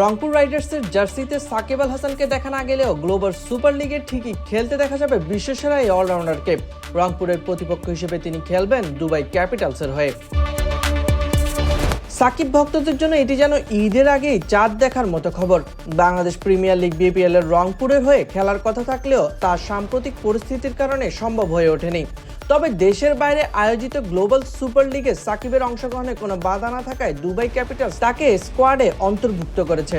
রংপুর রাইডার্সের জার্সিতে সাকিব আল হাসানকে দেখা না গেলেও গ্লোবাল সুপার লিগে ঠিকই খেলতে দেখা যাবে বিশ্বসেরা এই অলরাউন্ডারকে। রংপুরের প্রতিপক্ষ হিসেবে তিনি খেলবেন দুবাই ক্যাপিটালসের হয়ে। সাকিব ভক্তদের জন্য এটি যেন ঈদের আগেই চাঁদ দেখার মতো খবর। বাংলাদেশ প্রিমিয়ার লিগ বিপিএল এর রংপুরের হয়ে খেলার কথা থাকলেও তার সাম্প্রতিক পরিস্থিতির কারণে সম্ভব হয়ে ওঠেনি। তবে দেশের বাইরে আয়োজিত গ্লোবাল সুপার লিগে সাকিবের অংশগ্রহণে কোনো বাধা না থাকায় দুবাই ক্যাপিটালস তাকে স্কোয়াডে অন্তর্ভুক্ত করেছে।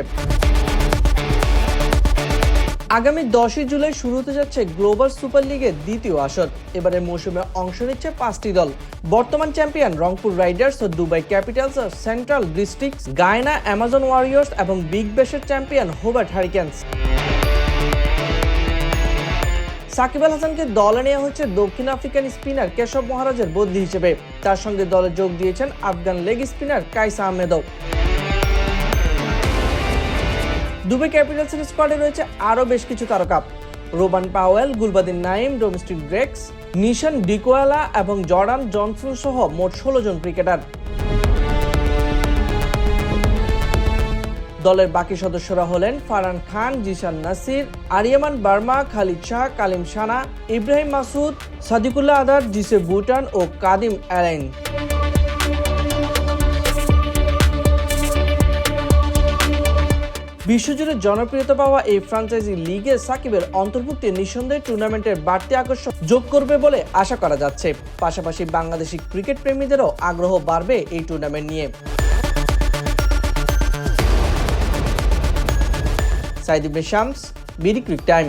আগামী দশই জুলাই শুরু হতে যাচ্ছে গ্লোবাল সুপার লিগের দ্বিতীয় আসর। এবারের মৌসুমে অংশ নিচ্ছে পাঁচটি দল। বর্তমান চ্যাম্পিয়ন রংপুর রাইডার্স ও দুবাই ক্যাপিটালস ও Central Districts, Guyana, Amazon Warriors এবং big ব্যাশের champion Hobart Hurricanes. Shakib Al হাসানকে দলে নেওয়া হচ্ছে দক্ষিণ আফ্রিকান স্পিনার কেশব মহারাজের বদলি হিসেবে। তার সঙ্গে দলে যোগ দিয়েছেন আফগান লেগ স্পিনার কাইসা আহমেদও। দুবাই ক্যাপিটালসের স্কোয়াডে রয়েছে আরও বেশ কিছু তারকা। Rovman Powell, Gulbadin Naib, Dominic Drakes Niroshan Dickwella এবং জর্ডান জনসন সহ মোট ষোলো জন ক্রিকেটার। দলের বাকি সদস্যরা হলেন ফারহান খান, জিশান নাসির, আরিয়ামান বার্মা, খালিদ শাহ, কালিম সানা, ইব্রাহিম মাসুদ সাদিকুল্লাহ আদার, জিসে বুটান ও কাদিম অ্যালাইন। বিশ্বজুড়ে জনপ্রিয়তা পাওয়া এই ফ্রাঞ্চাইজি লিগে সাকিবের অন্তর্ভুক্তি নিঃসন্দেহে টুর্নামেন্টের বাড়তি আকর্ষণ যোগ করবে বলে আশা করা যাচ্ছে। পাশাপাশি বাংলাদেশি ক্রিকেট প্রেমীদেরও আগ্রহ বাড়বে এই টুর্নামেন্ট নিয়ে। Saeed Ibne Shams, BD cric time.